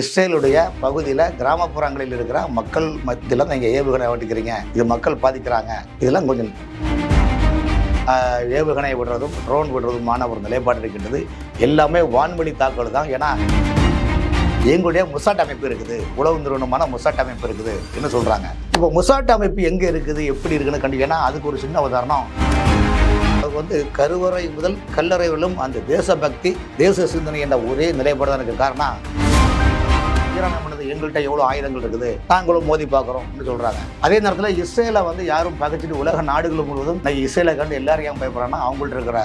இஸ்ரேலுடைய பகுதியில் கிராமப்புறங்களில் இருக்கிற மக்கள் மத்தியில் நீங்கள் ஏவுகணை ஓட்டிக்கிறீங்க இது மக்கள் பாதிக்கிறாங்க. இதெல்லாம் கொஞ்சம் ஏவுகணை விடுறதும் ட்ரோன் விடுறதுமான ஒரு நிலைப்பாடு இருக்கின்றது. எல்லாமே வான்வழி தாக்குதல் தான். ஏன்னா எங்களுடைய முசாட் அமைப்பு இருக்குது. உளவு நிறுவனமான முசாட் அமைப்பு இருக்குது என்ன சொல்கிறாங்க இப்போ முசாட் அமைப்பு எங்கே இருக்குது எப்படி இருக்குன்னு கண்டு அதுக்கு ஒரு சின்ன உதாரணம். அது வந்து கருவறை முதல் கல்லறைவிலும் அந்த தேசபக்தி தேச சிந்தனை என்ற ஒரே நிலைப்பாடு தான் எனக்கு காரணம். ஈரான் பண்ணது எங்கள்கிட்ட எவ்வளோ ஆயுதங்கள் இருக்குது? நாங்களும் மோதி பார்க்குறோம்னு சொல்கிறாங்க அதே நேரத்தில் இஸ்ரேலை வந்து யாரும் பகைச்சிட்டு உலக நாடுகள் முழுவதும் இஸ்ரேலை கண்டு எல்லாரும் ஏன் பயப்படுறாங்கன்னா அவங்கள்ட்ட இருக்கிற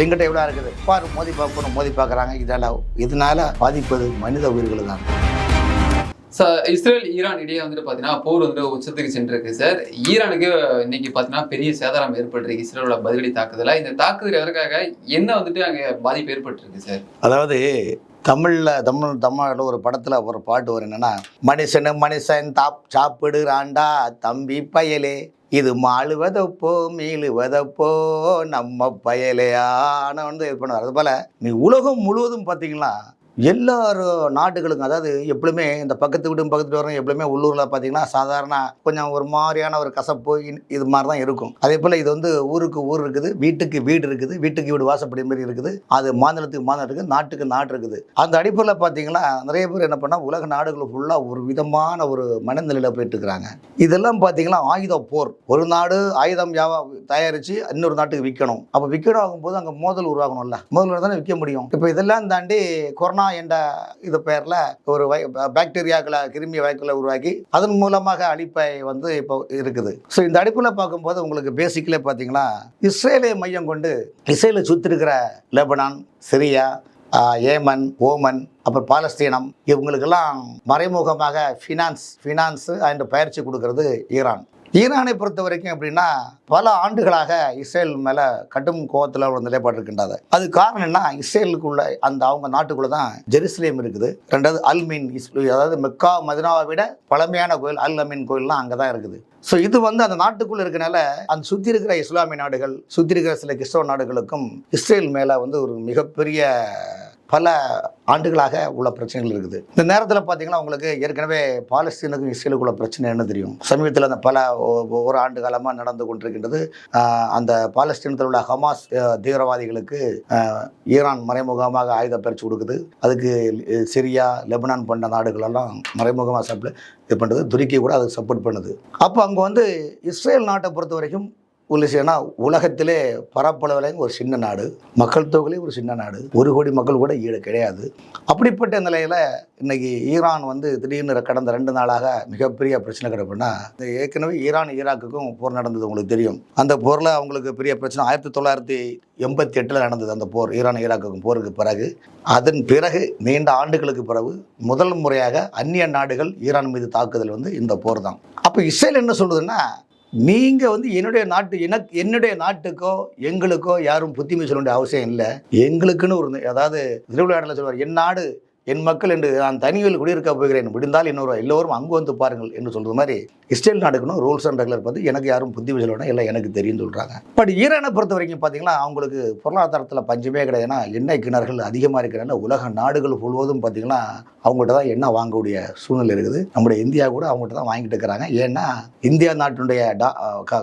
எங்கிட்ட எவ்வளோ இருக்குது? பாரு மோதி பார்க்கணும் மோதி பார்க்குறாங்க. இதெல்லாம் இதனால பாதிப்பது மனித உயிர்கள் தான் ச- இஸ்ரேல் ஈரான் இடையே வந்துட்டு பார்த்தீங்கன்னா போர் வந்துட்டு உச்சத்துக்கு சென்றிருக்கு சார். ஈரானுக்கு இன்னைக்கு பார்த்தீங்கன்னா பெரிய சேதாரம் ஏற்பட்டிருக்கு. இஸ்ரேலோட பதிலடி தாக்குதல? இந்த தாக்குதல் எதற்காக என்ன வந்துட்டு அங்கே பாதிப்பு ஏற்பட்டிருக்கு சார்? அதாவது தமிழில் தமிழ் தமிழில் ஒரு படத்தில் ஒரு பாட்டு வரும் என்னென்னா மனுஷனு மனுஷன் தாப் சாப்பிடுறாண்டா தம்பி பயலே. இது மாழுவதப்போ மீழுவதப்போ நம்ம பயலே. ஆனால் வந்து இது பண்ணுவார். அதுபோல் நீ உலகம் முழுவதும் பார்த்தீங்கன்னா எல்லாரும் நாடுகளுக்கும் அதாவது எப்பவுமே இந்த பக்கத்து வீடும் பக்கத்து வரும் எப்பவுமே உள்ளூரில் பார்த்தீங்கன்னா சாதாரண கொஞ்சம் ஒரு மாதிரியான ஒரு கசப்பு இது மாதிரி தான் இருக்கும். அதே போல் இது வந்து ஊருக்கு ஊர் இருக்குது வீட்டுக்கு வீடு இருக்குது வீட்டுக்கு வீடு வாசப்படி மாதிரி இருக்குது. அது மாநிலத்துக்கு மாநிலம் இருக்குது நாட்டுக்கு நாடு இருக்குது. அந்த அடிப்படையில் பார்த்தீங்கன்னா நிறைய பேர் என்ன பண்ணால் உலக நாடுகள் ஃபுல்லாக ஒரு விதமான ஒரு மனநிலையில் போயிட்டு இருக்கிறாங்க இதெல்லாம் பார்த்தீங்கன்னா ஆயுத போர். ஒரு நாடு ஆயுதம் வியாபா தயாரித்து இன்னொரு நாட்டுக்கு விற்கணும் அப்போ விற்கணும் ஆகும்போது அங்கே மோதல் உருவாகணும்ல. மோதல் தானே விற்க முடியும். இப்போ இதெல்லாம் தாண்டி கொரோனா என்ற இது பெயரில் ஒரு வை பாக்டீரியாக்களை கிருமி வாய்க்குள்ள உருவாக்கி அதன் மூலமாக அழிப்பை வந்து இப்போ இருக்குது. ஸோ இந்த அடிப்பில் பார்க்கும்போது உங்களுக்கு பேசிக்கலே பார்த்தீங்கன்னா இஸ்ரேலை மையம் கொண்டு இஸ்ரேலை சுற்றி இருக்கிற லெபனான் சிரியா ஏமன் ஓமன் அப்புறம் பாலஸ்தீனம் இவங்களுக்கெல்லாம் மறைமுகமாக ஃபினான்ஸ் ஃபினான்ஸு அண்ட் பயிற்சி கொடுக்கறது ஈரான். ஈரானை பொறுத்த வரைக்கும் எப்படின்னா பல ஆண்டுகளாக இஸ்ரேல் மேலே கடும் கோவத்தில் ஒரு நிலைப்பாடு இருக்கின்றது. அது காரணம் என்ன இஸ்ரேலுக்குள்ள அந்த அவங்க நாட்டுக்குள்ள தான் ஜெருசலேம் இருக்குது. ரெண்டாவது அல்மீன் இஸ் அதாவது மெக்கா மதினாவை விட பழமையான கோயில் அல் அமீன் கோயில்லாம் அங்கே தான் இருக்குது. ஸோ இது வந்து அந்த நாட்டுக்குள்ள இருக்கனால அந்த சுற்றி இருக்கிற இஸ்லாமிய நாடுகள் சுற்றி இருக்கிற சில கிறிஸ்தவ நாடுகளுக்கும் இஸ்ரேல் மேலே வந்து ஒரு மிகப்பெரிய பல ஆண்டுகளாக உள்ள பிரச்சனைகள் இருக்குது. இந்த நேரத்தில் பார்த்தீங்கன்னா உங்களுக்கு ஏற்கனவே பாலஸ்தீனுக்கும் இஸ்ரேலுக்குள்ள பிரச்சனை என்ன தெரியும்? சமீபத்தில் அந்த பல ஒ- ஒரு ஆண்டு காலமாக நடந்து கொண்டிருக்கின்றது அந்த பாலஸ்தீனத்தில் உள்ள ஹமாஸ் தீவிரவாதிகளுக்கு ஈரான் மறைமுகமாக ஆயுத பயிற்சி கொடுக்குது. அதுக்கு சிரியா லெபனான் போன்ற நாடுகளெல்லாம் மறைமுகமாக சப்ளை இது பண்ணுறது துருக்கி கூட அதுக்கு சப்போர்ட் பண்ணுது. அப்போ அங்கே வந்து இஸ்ரேல் நாட்டை பொறுத்த வரைக்கும் உள்ள உலகத்திலே பரப்பளவில் ஒரு சின்ன நாடு மக்கள் தொகையிலே ஒரு சின்ன நாடு ஒரு கோடி மக்கள் கூட ஈடு கிடையாது. அப்படிப்பட்ட நிலையில் இன்னைக்கு ஈரான் வந்து திடீர்னு கடந்த ரெண்டு நாளாக மிகப்பெரிய பிரச்சனை கிடப்புன்னா இந்த ஏற்கனவே ஈரான் ஈராக்குக்கும் போர் நடந்தது உங்களுக்கு தெரியும். அந்த போரில் அவங்களுக்கு பெரிய பிரச்சனை ஆயிரத்தி தொள்ளாயிரத்தி எண்பத்தி எட்டில் நடந்தது அந்த போர் ஈரான் ஈராக்குக்கும் போருக்கு பிறகு. அதன் பிறகு நீண்ட ஆண்டுகளுக்கு பிறகு முதல் முறையாக அந்நிய நாடுகள் ஈரான் மீது தாக்குதல் வந்து இந்த போர் தான் அப்போ இஸ்ரேல் என்ன சொல்லுதுன்னா நீங்கள் வந்து என்னுடைய நாட்டு எனக்கு என்னுடைய நாட்டுக்கோ எங்களுக்கோ யாரும் புத்திமை சொல்ல வேண்டிய அவசியம் இல்லை. எங்களுக்குன்னு ஒரு அதாவது திருவிளையாடல சொல்வார் என் நாடு என் மக்கள் என்று நான் தனியில் குடியிருக்க போகிறேன் முடிந்தால் இன்னொரு எல்லோரும் அங்கு வந்து பாருங்கள் என்று சொல்கிறது மாதிரி இஸ்ரேல் நாடுக்குன்னு ரூல்ஸ் அண்ட் ரெகுலர் பார்த்து எனக்கு யாரும் புத்தி சொல்லணும் இல்லை எனக்கு தெரியும் சொல்கிறாங்க பட் ஈரானை பொறுத்த வரைக்கும் பார்த்தீங்கன்னா அவங்களுக்கு பொருளாதாரத்தில் பஞ்சமே கிடையாதுன்னா எண்ணெய் கிணறுகள் அதிகமாக இருக்கிறனால உலக நாடுகள் முழுவதும் பார்த்தீங்கன்னா அவங்கள்ட்ட தான் எண்ணெய் வாங்கக்கூடிய சூழ்நிலை இருக்குது. நம்முடைய இந்தியா கூட அவங்கள்ட்ட தான் வாங்கிட்டு இருக்கிறாங்க. ஏன்னா இந்தியா நாட்டினுடைய டா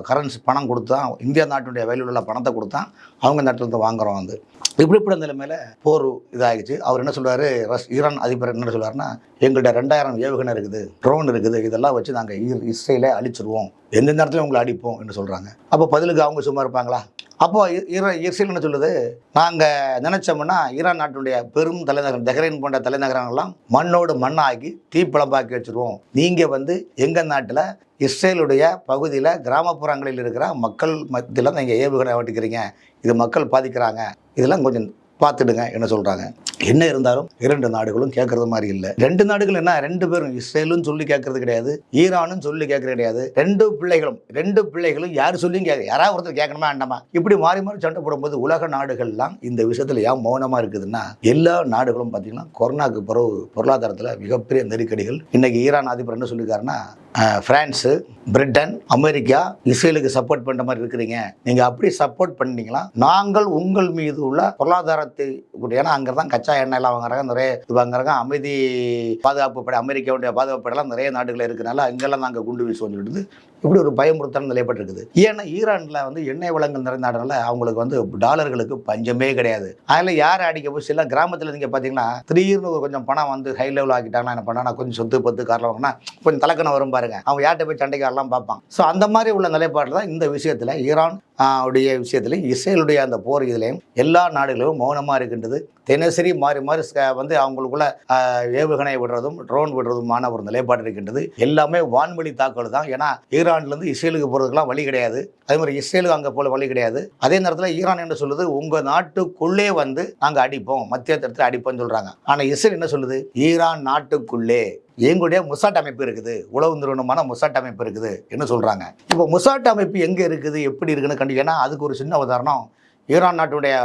கரன்சி பணம் கொடுத்தா இந்தியா நாட்டினுடைய வேலையில் உள்ள பணத்தை கொடுத்தா அவங்க நாட்டில் இருந்து வாங்குறோம் வந்து. இப்படிப்பட்ட நிலைமையில போர் இதாகிடுச்சு. அவர் என்ன சொல்றாரு? ரஸ் ஈரான் அதிபர் என்ன சொல்றாருன்னா எங்கள்கிட்ட ரெண்டாயிரம் ஏவுகணை இருக்குது ட்ரோன் இருக்குது இதெல்லாம் வச்சு நாங்கள் இஸ்ரேலே அழிச்சிருவோம். எந்த இடத்துல உங்களை அடிப்போம் என்று சொல்றாங்க. அப்போ பதிலுக்கு அவங்க சும்மா இருப்பாங்களா? அப்போ இ- ஈரா- இஸ்ரேல் என்ன சொல்லுது? நாங்கள் நினைச்சோம்னா ஈரான் நாட்டினுடைய பெரும் தலைநகரம் தெஹ்ரைன் போன்ற தலைநகரங்கள்லாம் மண்ணோடு மண்ணாக்கி தீப்பிழம்பாக்கி வச்சிருவோம். நீங்கள் வந்து எங்கள் நாட்டில் இஸ்ரேலுடைய பகுதியில் கிராமப்புறங்களில் இருக்கிற மக்கள் மத்தியில் நீங்கள் ஏவுகணை ஓட்டிக்கிறீங்க இது மக்கள் பாதிக்கிறாங்க. இதெல்லாம் கொஞ்சம் பார்த்துடுங்க என்ன சொல்கிறாங்க என்ன இருந்தாலும் இரண்டு நாடுகளும் கேட்கறது மாதிரி இல்லை. ரெண்டு நாடுகள் என்ன? ரெண்டு பேரும் இஸ்ரேலும் சொல்லி கேட்கறது கிடையாது ஈரானும் சொல்லி கேட்கறது கிடையாது. ரெண்டு பிள்ளைகளும் ரெண்டு பிள்ளைகளும் யார் சொல்லியும் கேட்க யாராவது ஒருத்தர் கேட்கணுமா வேண்டாமா? இப்படி மாறி மாறி சண்டை போடும்போது உலக நாடுகள்லாம் இந்த விஷயத்தில் ஏன் மௌனமாக இருக்குதுன்னா எல்லா நாடுகளும் பார்த்தீங்கன்னா கொரோனாக்கு பிறகு பொருளாதாரத்தில் மிகப்பெரிய நெருக்கடிகள். இன்னைக்கு ஈரான் அதிபர் என்ன சொல்லியிருக்காருன்னா அஹ், பிரான்ஸு பிரிட்டன் அமெரிக்கா இஸ்ரேலுக்கு சப்போர்ட் பண்ணுற மாதிரி இருக்கிறீங்க. நீங்கள் அப்படி சப்போர்ட் பண்ணீங்களா நாங்கள் உங்கள் மீது உள்ள பொருளாதாரத்தை ஏன்னா அங்கே தான் கச்சா கச்சா எண்ணெய் வாங்குறாங்க. நிறைய இது வாங்குறாங்க. அமைதி பாதுகாப்பு படை அமெரிக்காவுடைய பாதுகாப்பு படையெல்லாம் நிறைய நாடுகள் இருக்கிறனால அங்கெல்லாம் நாங்கள் குண்டு வீசுவோம் சொல்லிட்டு இப்படி ஒரு பயமுறுத்தல் நிலைப்பட்டிருக்குது. ஏன்னா ஈரானில் வந்து எண்ணெய் வளங்கள் நிறைந்தனால அவங்களுக்கு வந்து டாலர்களுக்கு பஞ்சமே கிடையாது. அதில் யார் அடிக்க போய் சில கிராமத்தில் நீங்கள் பார்த்தீங்கன்னா திடீர்னு ஒரு கொஞ்சம் பணம் வந்து ஹை லெவல் ஆக்கிட்டாங்கன்னா என்ன பண்ணா கொஞ்சம் சொத்து பத்து காரில் வாங்கினா கொஞ்சம் தலக்கணம் வரும் பாருங்க. அவங்க யார்கிட்ட போய் சண்டைக்காரெல்லாம் பார்ப்பான் ஸோ அந்த மாதிரி உள்ள நிலைப்பாடு தான் இந்த விஷயத்தில் ஈரான் உடைய விஷயத்துலையும் இஸ்ரேலுடைய அந்த போர் இதுலையும் எல்லா நாடுகளும் மௌனமாக இருக்கின்றது. தினசரி மாறி மாறி வந்து அவங்களுக்குள்ள ஏவுகணை விடுறதும் ட்ரோன் விடுறதுமான ஒரு நிலைப்பாடு இருக்கின்றது. எல்லாமே வான்வெளி தாக்குதல் தான். ஏன்னா ஈரான்லேருந்து இஸ்ரேலுக்கு போகிறதுக்குலாம் வழி கிடையாது. அதே மாதிரி இஸ்ரேலுக்கு அங்கே போல வழி கிடையாது. அதே நேரத்தில் ஈரான் என்ன சொல்லுது? உங்கள் நாட்டுக்குள்ளே வந்து நாங்கள் அடிப்போம். மத்திய தரத்தில் அடிப்போம்னு சொல்கிறாங்க ஆனால் இஸ்ரேல் என்ன சொல்லுது? ஈரான் நாட்டுக்குள்ளே. எங்களுடைய முசாட் அமைப்பு இருக்குது. உளவு நிறுவனமான முசாட் அமைப்பு இருக்குது என்ன சொல்கிறாங்க இப்போ முசாட் அமைப்பு எங்கே இருக்குது எப்படி இருக்குன்னு கண்டு ஏன்னா அதுக்கு ஒரு சின்ன உதாரணம். ஈரான் நாட்டுடைய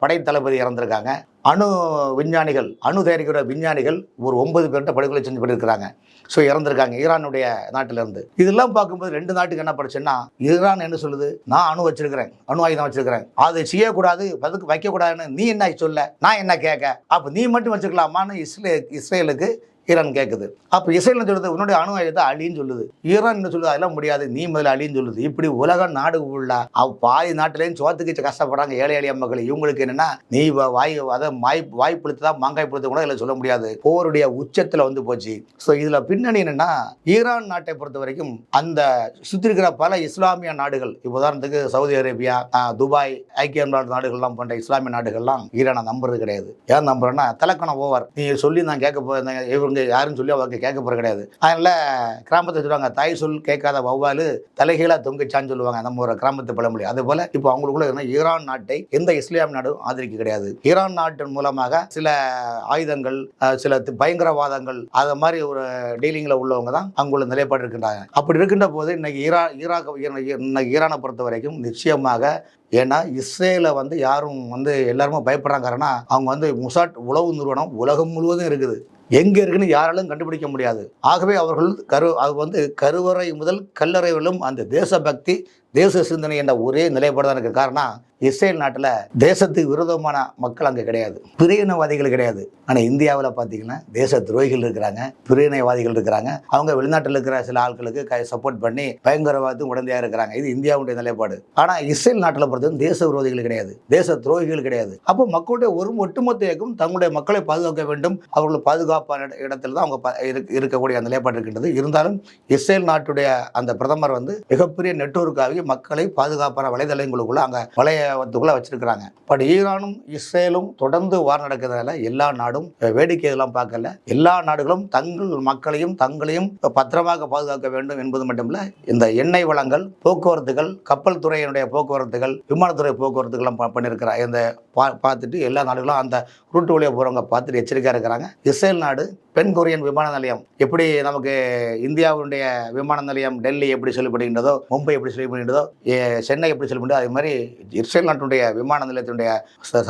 படை தளபதி இறந்திருக்காங்க. அணு விஞ்ஞானிகள் அணு தயாரிக்கிற விஞ்ஞானிகள் ஒரு ஒன்பது பேர்கிட்ட படுகொலை செஞ்சு பண்ணியிருக்கிறாங்க ஸோ இறந்துருக்காங்க ஈரானுடைய நாட்டிலேருந்து. இதெல்லாம் பார்க்கும்போது ரெண்டு நாட்டுக்கு என்ன படிச்சுன்னா ஈரான் என்ன சொல்லுது? நான் அணு வச்சிருக்கிறேன் அணு ஆயுதம் வச்சிருக்கிறேன். அது செய்யக்கூடாது பதுக்கு வைக்கக்கூடாதுன்னு நீ என்ன சொல்ல? நான் என்ன கேட்க? அப்போ நீ மட்டும் வச்சுக்கலாமான்னு இஸ்ரே இஸ்ரேலுக்கு ஈரான் கேட்குது அப்போ இஸ்ரேல் என்ன சொல்லுது உன்னுடைய அணு ஆயுதத்தை அழின்னு சொல்லுது. ஈரான் என்ன சொல்லுது அதெல்லாம் முடியாது. நீ முதல்ல அழின்னு சொல்லுது. இப்படி உலக நாடு உள்ள அவ் பாதி நாட்டிலையும் சோத்துக்கு கஷ்டப்படுறாங்க ஏழை எளிய மக்கள். இவங்களுக்கு என்னன்னா நீ வ- வாய் அதை வாய் வாய் தான் மாங்காய் பொழுத்து கூட இதில் சொல்ல முடியாது. போருடைய உச்சத்தில் வந்து போச்சு. ஸோ இதில் பின்னணி என்னன்னா ஈரான் நாட்டை பொறுத்த வரைக்கும் அந்த சுற்றி இருக்கிற பல இஸ்லாமிய நாடுகள் இப்போ உதாரணத்துக்கு சவுதி அரேபியா துபாய் ஐக்கிய நாடு நாடுகள்லாம் போன்ற இஸ்லாமிய நாடுகள்லாம் ஈரானை நம்புறது கிடையாது. ஏன் நம்புறேன்னா தலக்கணம் ஓவர். நீ சொல்லி நான் கேட்க போகிறேன் இவங்க யாருன்னு சொல்லி அவங்க கேட்க போகிற கிடையாது. அதனால் கிராமத்தை சொல்லுவாங்க தாய் சொல் கேட்காத வௌவாலு தலைகீழாக தொங்குச்சான்னு சொல்லுவாங்க. நம்ம ஒரு கிராமத்து பழமொழி. அதே போல் இப்போ அவங்களுக்குள்ள ஈரான் நாட்டை எந்த இஸ்லாம் நாடும் ஆதரிக்க கிடையாது. ஈரான் நாட்டின் மூலமாக சில ஆயுதங்கள் சில பயங்கரவாதங்கள் அது மாதிரி ஒரு டீலிங்கில் உள்ளவங்க தான் அங்குள்ள நிலைப்பாடு இருக்கின்றாங்க. அப்படி இருக்கின்ற போது இன்னைக்கு ஈரா ஈராக் இன்னைக்கு ஈரானை பொறுத்த வரைக்கும் நிச்சயமாக ஏன்னா இஸ்ரேலை வந்து யாரும் வந்து எல்லாருமே பயப்படுறாங்க. காரணம் அவங்க வந்து முசாட் உளவு நிறுவனம் உலகம் முழுவதும் இருக்குது. எங்கே இருக்குன்னு யாராலும் கண்டுபிடிக்க முடியாது. ஆகவே அவர்கள் கரு அது வந்து கருவறை முதல் கல்லறை அந்த தேசபக்தி தேச சிந்தனை என்ற ஒரே நிலைப்பாடு தான் இருக்கு. காரணம் இஸ்ரேல் நாட்டில் தேசத்துக்கு விரோதமான மக்கள் அங்கே கிடையாது. பிரிவினவாதிகள் கிடையாது. ஆனால் இந்தியாவில் பார்த்தீங்கன்னா தேச துரோகிகள் இருக்கிறாங்க பிரிவினைவாதிகள் இருக்கிறாங்க. அவங்க வெளிநாட்டில் இருக்கிற சில ஆட்களுக்கு கை சப்போர்ட் பண்ணி பயங்கரவாதத்துக்கு உடந்தையாக இருக்கிறாங்க. இது இந்தியாவுடைய நிலைப்பாடு. ஆனால் இஸ்ரேல் நாட்டில் பொறுத்தவரை தேச விரோதிகள் கிடையாது. தேச துரோகிகள் கிடையாது. அப்போ மக்களுடைய ஒரு ஒட்டுமொத்த இயக்கம் தங்களுடைய மக்களை பாதுகாக்க வேண்டும். அவர்கள் பாதுகாப்பான இடத்துல தான் அவங்க ப- இருக்கக்கூடிய அந்த நிலைப்பாடு இருக்கின்றது. இருந்தாலும் இஸ்ரேல் நாட்டுடைய அந்த பிரதமர் வந்து மிகப்பெரிய மாதிரி மக்களை பாதுகாப்பான வலைதளங்களுக்குள்ள அங்கே வளையத்துக்குள்ள வச்சிருக்கிறாங்க. பட் ஈரானும் இஸ்ரேலும் தொடர்ந்து வார் நடக்கிறதால எல்லா நாடும் வேடிக்கை இதெல்லாம் பார்க்கல. எல்லா நாடுகளும் தங்கள் மக்களையும் தங்களையும் பத்திரமாக பாதுகாக்க வேண்டும் என்பது மட்டுமில்ல இந்த எண்ணெய் வளங்கள் போக்குவரத்துகள் கப்பல் துறையினுடைய போக்குவரத்துகள் விமானத்துறை போக்குவரத்துகள்லாம் பண்ணியிருக்கிறாங்க இந்த பா பார்த்துட்டு எல்லா நாடுகளும் அந்த ரூட்டு வழியாக போகிறவங்க பார்த்துட்டு எச்சரிக்கையாக இருக்கிறாங்க. இஸ்ரேல் நாடு பெண் கொரியன் விமான நிலையம் எப்படி நமக்கு இந்தியாவுடைய விமான நிலையம் டெல்லி எப்படி சொல்லப்படுகின்றதோ மும்பை எப்படி சொல்லப்படுகின்றதோ சென்னை எப்படி சொல்லப்படுதோ அதே மாதிரி இஸ்ரேல் நாட்டுடைய விமான நிலையத்தினுடைய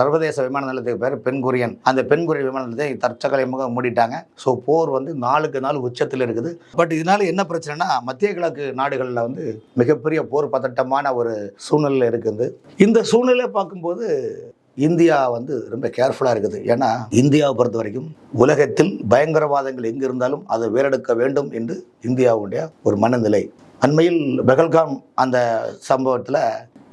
சர்வதேச விமான நிலையத்துக்கு பேர் பெண் கொரியன். அந்த பெண் கொரியன் விமான நிலையத்தை தற்சகலையமாக மூடிட்டாங்க. ஸோ போர் வந்து நாளுக்கு நாள் உச்சத்தில் இருக்குது. பட் இதனால என்ன பிரச்சனைனா மத்திய கிழக்கு நாடுகளில் வந்து மிகப்பெரிய போர் பதட்டமான ஒரு சூழ்நிலை இருக்குது. இந்த சூழ்நிலையை பார்க்கும்போது இந்தியா வந்து ரொம்ப கேர்ஃபுல்லாக இருக்குது. ஏன்னா இந்தியாவை பொறுத்த வரைக்கும் உலகத்தில் பயங்கரவாதங்கள் எங்கே இருந்தாலும் அதை வேறெடுக்க வேண்டும் என்று இந்தியாவுடைய ஒரு மனநிலை. அண்மையில் பெகல்காம் அந்த சம்பவத்தில்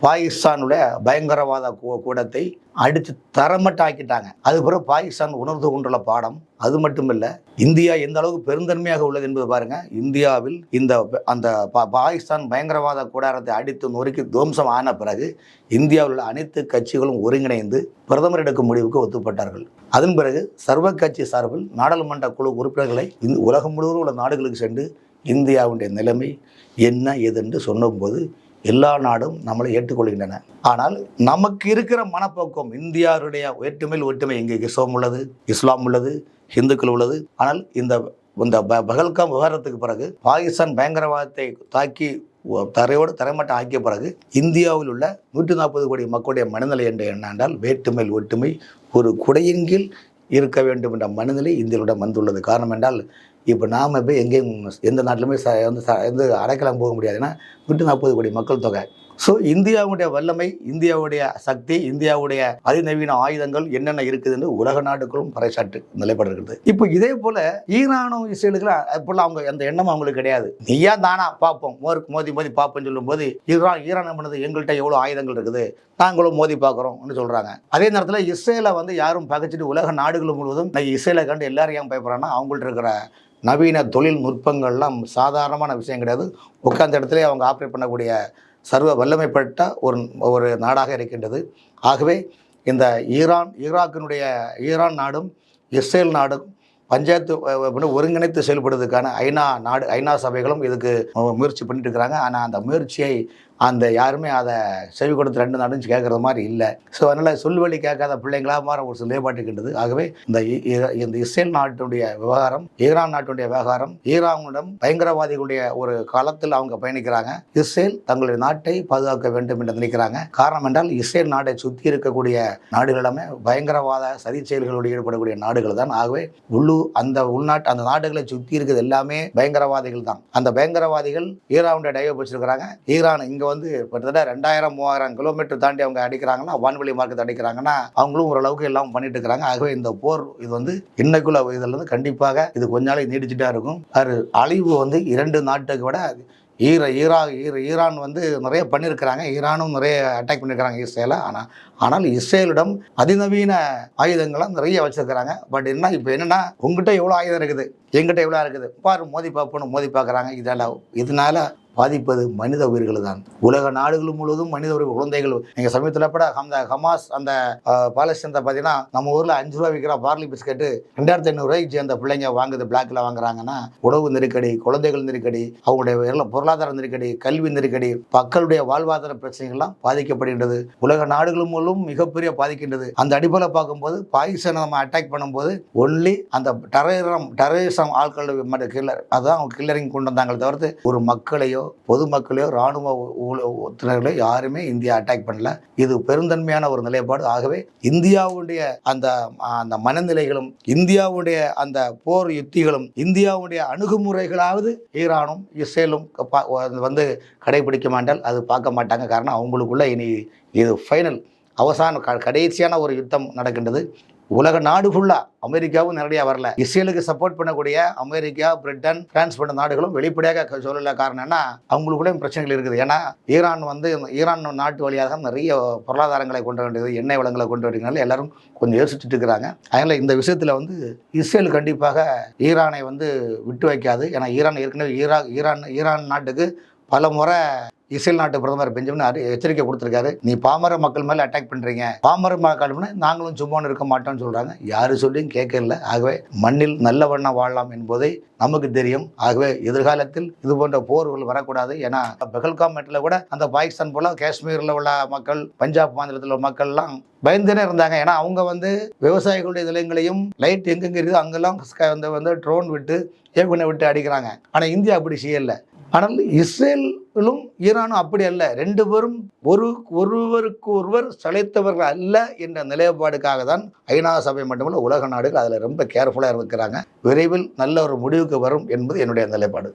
பாகிஸ்தானுடைய பயங்கரவாத கூ- கூடத்தை அடித்து தரமட்டாக்கிட்டாங்க. அதுக்கப்புறம் பிறகு பாகிஸ்தான் உணர்ந்து கொண்டுள்ள பாடம் அது மட்டும் இல்லை இந்தியா எந்த அளவுக்கு பெருந்தன்மையாக உள்ளது என்பது பாருங்க. இந்தியாவில் இந்த அந்த பா- பாகிஸ்தான் பயங்கரவாத கூடாரத்தை அடித்து நொறுக்கி துவம்சம் ஆன பிறகு இந்தியாவில் உள்ள அனைத்து கட்சிகளும் ஒருங்கிணைந்து பிரதமர் எடுக்கும் முடிவுக்கு ஒத்துப்பட்டார்கள். அதன் பிறகு சர்வ கட்சி சார்பில் நாடாளுமன்ற குழு உறுப்பினர்களை உலகம் முழுவதும் உள்ள நாடுகளுக்கு சென்று இந்தியாவுடைய நிலைமை என்ன ஏதென்று சொன்னபோது எல்லா நாடும் நம்மளை ஏற்றுக்கொள்கின்றன. ஆனால் நமக்கு இருக்கிற மனப்போக்கம் இந்தியாவுடைய வேற்றுமையில் ஒற்றுமை இங்கே இஸ்லாம் உள்ளது இஸ்லாம் உள்ளது இந்துக்கள் உள்ளது. ஆனால் இந்த இந்த ப- பகல்காம் விவகாரத்துக்கு பிறகு பாகிஸ்தான் பயங்கரவாதத்தை தாக்கி தரையோடு தரைமட்டம் ஆக்கிய பிறகு இந்தியாவில் உள்ள நூற்றி நாற்பது கோடி மக்களுடைய மனநிலை என்று என்னென்றால் வேற்றுமையில் ஒற்றுமை ஒரு குடையின் கீழ் இருக்க வேண்டும் என்ற மனநிலை இந்தியர்களிடம் வந்துள்ளது. காரணம் என்றால் இப்போ நாம் போய் எங்கேயும் எந்த நாட்டிலுமே ச வந்து ச எந்த அடைக்கலம் போக முடியாது. ஏன்னா நூற்றி நாற்பது கோடி மக்கள் தொகை. ஸோ இந்தியாவுடைய வல்லமை இந்தியாவுடைய சக்தி இந்தியாவுடைய அதிநவீன ஆயுதங்கள் என்னென்ன இருக்குதுன்னு உலக நாடுகளும் பறைசாட்டு நிலைப்பாடு இருக்குது இப்போ இதே போல ஈரானும் இஸ்ரேலுக்குலாம் இப்போல்லாம் அவங்க அந்த எண்ணம் அவங்களுக்கு கிடையாது. நீயா தானா பார்ப்போம். மோருக்கு மோதி மோதி பார்ப்போம்னு சொல்லும்போது ஈரான் ஈரான் பண்ணது எங்கள்கிட்ட எவ்வளோ ஆயுதங்கள் இருக்குது? நாங்களும் மோதி பார்க்குறோம்னு சொல்கிறாங்க அதே நேரத்தில் இஸ்ரேலை வந்து யாரும் பகைச்சிட்டு உலக நாடுகள் முழுவதும் இன்னைக்கு இஸ்ரேலை கண்டு எல்லாரும் ஏன் பயப்படுறாங்கன்னா அவங்கள்ட்ட இருக்கிற நவீன தொழில்நுட்பங்கள்லாம் சாதாரணமான விஷயம் கிடையாது. உட்காந்த இடத்துல அவங்க ஆப்ரேட் பண்ணக்கூடிய சர்வ வல்லமைப்பட்ட ஒரு ஒரு நாடாக இருக்கின்றது. ஆகவே இந்த ஈரான் ஈராக்கினுடைய ஈரான் நாடும் இஸ்ரேல் நாடும் பஞ்சாயத்து ஒருங்கிணைத்து செயல்படுவதற்கான ஐநா நாடு ஐநா சபைகளும் இதுக்கு முயற்சி பண்ணிட்டு இருக்கிறாங்க. ஆனால் அந்த முயற்சியை அந்த யாருமே அதை செவி கொடுத்து ரெண்டு நடந்துச்சு கேட்குற மாதிரி இல்லை. ஸோ அதனால் சொல்வழி கேட்காத பிள்ளைங்களா மாற ஒரு சில நிலைப்பாட்டுக்கின்றது ஆகவே இந்த இந்த இஸ்ரேல் நாட்டுடைய விவகாரம் ஈரான் நாட்டுடைய விவகாரம் ஈரானுடன் பயங்கரவாதிகளுடைய ஒரு காலத்தில் அவங்க பயணிக்கிறாங்க. இஸ்ரேல் தங்களுடைய நாட்டை பாதுகாக்க வேண்டும் என்று நினைக்கிறாங்க. காரணம் என்றால் இஸ்ரேல் நாட்டை சுற்றி இருக்கக்கூடிய நாடுகள் எல்லாமே பயங்கரவாத சதி செயல்களோடு ஈடுபடக்கூடிய நாடுகள் தான். ஆகவே உள்ளூர் அந்த உள்நாட்டு அந்த நாடுகளை சுற்றி இருக்கிறது எல்லாமே பயங்கரவாதிகள் தான். அந்த பயங்கரவாதிகள் ஈரானுடைய டைவ் வச்சிருக்கிறாங்க. ஈரான் இங்கே வந்து கிட்டத்தட்ட ரெண்டாயிரம் மூவாயிரம் கிலோமீட்டர் தாண்டி அவங்க அடிக்கிறாங்கன்னா வான்வெளி மார்க்கத்தை அடிக்கிறாங்கன்னா அவங்களும் ஓரளவுக்கு எல்லாம் பண்ணிட்டு இருக்கிறாங்க. ஆகவே இந்த போர் இது வந்து இன்னைக்குள்ள இதில் வந்து கண்டிப்பாக இது கொஞ்ச நாளைக்கு நீடிச்சுட்டா இருக்கும். அது அழிவு வந்து இரண்டு நாட்டுக்கு விட ஈர ஈரா ஈர ஈரான் வந்து நிறைய பண்ணியிருக்கிறாங்க. ஈரானும் நிறைய அட்டாக் பண்ணியிருக்கிறாங்க இஸ்ரேலை. ஆனால் ஆனால் இஸ்ரேலிடம் அதிநவீன ஆயுதங்கள்லாம் நிறைய வச்சுருக்கிறாங்க. பட் என்ன இப்போ என்னென்னா உங்ககிட்ட எவ்வளோ ஆயுதம் இருக்குது? எங்கிட்ட எவ்வளோ இருக்குது? பாரு மோதி பார்ப்போன்னு மோதி பார்க்குறாங்க. இதெல்லாம் இதனால பாதிப்பது மனித உயிர்கள் தான் உலக நாடுகள் முழுவதும் மனித உயிர் குழந்தைகள். நீங்கள் சமீபத்தில் கூட அந்த ஹமாஸ் அந்த பாலஸ்தீனத்தை பார்த்தீங்கன்னா நம்ம ஊரில் அஞ்சு ரூபா விற்கிற பார்லி பிஸ்கெட்டு ரெண்டாயிரத்தி ஐநூறுரூவாய்க்கு அந்த பிள்ளைங்க வாங்குது பிளாக்ல வாங்குறாங்கன்னா உணவு நெருக்கடி குழந்தைகள் நெருக்கடி அவங்களுடைய எல்லாம் பொருளாதார நெருக்கடி கல்வி நெருக்கடி மக்களுடைய வாழ்வாதார பிரச்சனைகள்லாம் பாதிக்கப்படுகின்றது. உலக நாடுகள் மூலம் மிகப்பெரிய பாதிக்கின்றது. அந்த அடிப்படையில் பார்க்கும்போது பாகிஸ்தானை நம்ம அட்டாக் பண்ணும்போது ஒன்லி அந்த டெரரிசம் டெரரிசம் ஆட்கள் கில்லர் அதுதான் அவங்க கில்லரிங் கொண்டு வந்தாங்களே தவிர்த்து ஒரு மக்களையோ பொதுமக்களையோ இராணுவ உத்தினர்களையோ யாருமே இந்தியா அட்டாக் பண்ணல. இது பெருந்தன்மையான ஒரு நிலைப்பாடு. ஆகவே இந்தியாவுடைய அந்த அந்த மனநிலைகளும் இந்தியாவுடைய அந்த போர் யுத்திகளும் இந்தியாவுடைய அணுகுமுறைகளாவது ஈரானும் இஸ்ரேலும் பா- வந்து கடைபிடிக்க மாட்டால் அது பார்க்க மாட்டாங்க. காரணம் அவங்களுக்குள்ள இனி இது ஃபைனல் அவசான க கடைசியான ஒரு யுத்தம் நடக்கின்றது. உலக நாடு ஃபுல்லாக அமெரிக்காவும் நேரடியாக வரல. இஸ்ரேலுக்கு சப்போர்ட் பண்ணக்கூடிய அமெரிக்கா பிரிட்டன் பிரான்ஸ் போன்ற நாடுகளும் வெளிப்படையாக சொல்லல. காரணம் அவங்களுக்குள்ளேயும் பிரச்சனைகள் இருக்குது. ஏன்னா ஈரான் வந்து இந்த ஈரான் நாட்டு வழியாக நிறைய பொருளாதாரங்களை கொண்டு வேண்டியது எண்ணெய் வளங்களை கொண்டு வேண்டியதுனால எல்லாரும் கொஞ்சம் யோசிச்சுட்டு இருக்கிறாங்க. அதனால் இந்த விஷயத்தில் வந்து இஸ்ரேல் கண்டிப்பாக ஈரானை வந்து விட்டு வைக்காது. ஏன்னா ஈரான் ஏற்கனவே ஈரா ஈரான் ஈரான் நாட்டுக்கு பல முறை இஸ்ரேல் நாட்டு பிரதமர் பெஞ்சமின் எச்சரிக்கை கொடுத்துருக்காரு. நீ பாமர மக்கள் மேலே அட்டாக் பண்ணுறீங்க பாமர மக்கள் நாங்களும் சும்மானு இருக்க மாட்டோம்னு சொல்கிறாங்க யாரு சொல்லியும் கேட்கல. ஆகவே மண்ணில் நல்ல வண்ணம் வாழலாம் என்பதை நமக்கு தெரியும். ஆகவே எதிர்காலத்தில் இது போன்ற போர்கள் வரக்கூடாது. ஏன்னா பெகல்காம் மேட்டில் கூட அந்த பாகிஸ்தான் போல காஷ்மீரில் உள்ள மக்கள் பஞ்சாப் மாநிலத்தில் உள்ள மக்கள்லாம் பயந்துனே இருந்தாங்க. ஏன்னா அவங்க வந்து விவசாயிகளுடைய நிலையங்களையும் லைட் எங்கெங்கே இருக்குது அங்கெல்லாம் வந்து வந்து ட்ரோன் விட்டு ஏவுகணை விட்டு அடிக்கிறாங்க. ஆனால் இந்தியா அப்படி செய்யலை. ஆனால் இஸ்ரேல் இஸ்ரேலும் ஈரானும் அப்படி அல்ல. ரெண்டு பேரும் ஒரு ஒருவருக்கு ஒருவர் சளைத்தவர்கள் அல்ல என்ற நிலைப்பாடுக்காக தான் ஐநா சபை மட்டுமல்ல உலக நாடுகள் அதில் ரொம்ப கேர்ஃபுல்லாக இருக்கிறாங்க. விரைவில் நல்ல ஒரு முடிவுக்கு வரும் என்பது என்னுடைய நிலைப்பாடு.